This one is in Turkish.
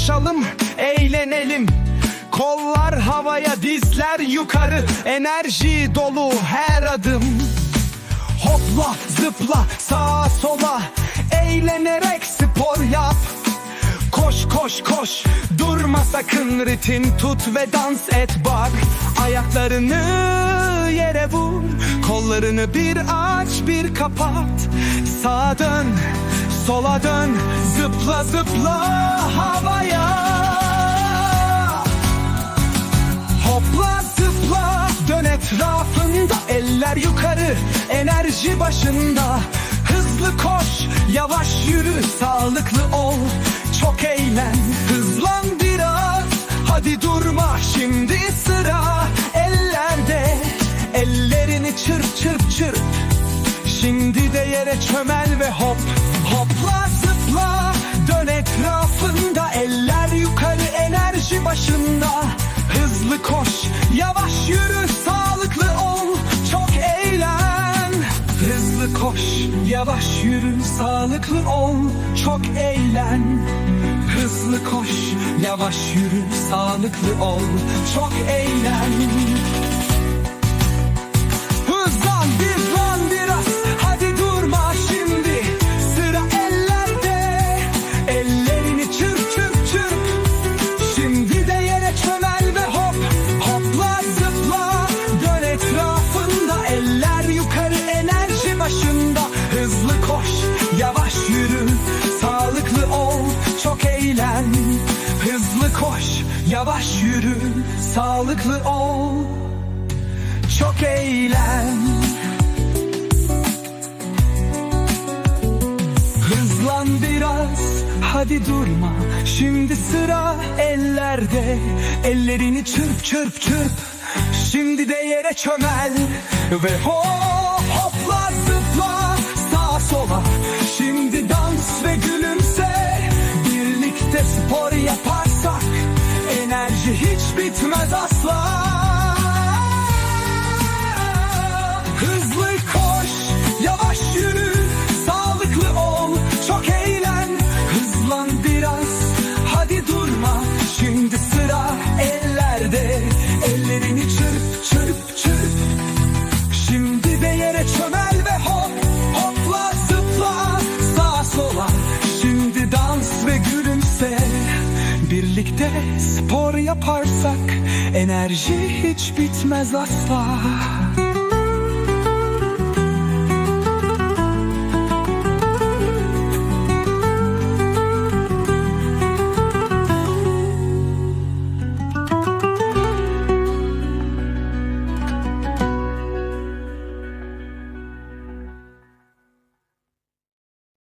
koşalım, eğlenelim. Kollar havaya, dizler yukarı, enerji dolu her adım. Hopla, zıpla, sağa sola, eğlenerek spor yap. Koş koş koş, durma sakın ritim tut ve dans et bak. Ayaklarını yere vur, kollarını bir aç bir kapat. Sağa dön, sola dön, zıpla zıpla havaya. Hopla zıpla dön etrafında. Eller yukarı enerji başında. Hızlı koş yavaş yürü sağlıklı ol. Çok eğlen Hızlan biraz. Hadi durma şimdi sıra ellerde. Ellerini çırp çırp çırp Şimdi de yere çömel ve hop. Hopla başında. Hızlı koş yavaş yürü sağlıklı ol Çok eğlen. Hızlı koş yavaş yürü sağlıklı ol Çok eğlen. Hızlı koş yavaş yürü sağlıklı ol Çok eğlen koş Yavaş yürü Sağlıklı ol. Çok eğlen. Hızlan biraz hadi durma. Şimdi sıra ellerde. Ellerini çırp çırp çırp. Şimdi de yere çömel. Ve hop hopla zıpla sağa sola. Şimdi dans hiç bitmez asla Hızlı koş, yavaş yürü, sağlıklı ol, çok eğlen. Hızlan biraz, hadi durma. Şimdi sıra ellerde, ellerini çırp çırp çırp. Şimdi de yere çömel Birlikte spor yaparsak, enerji hiç bitmez asla.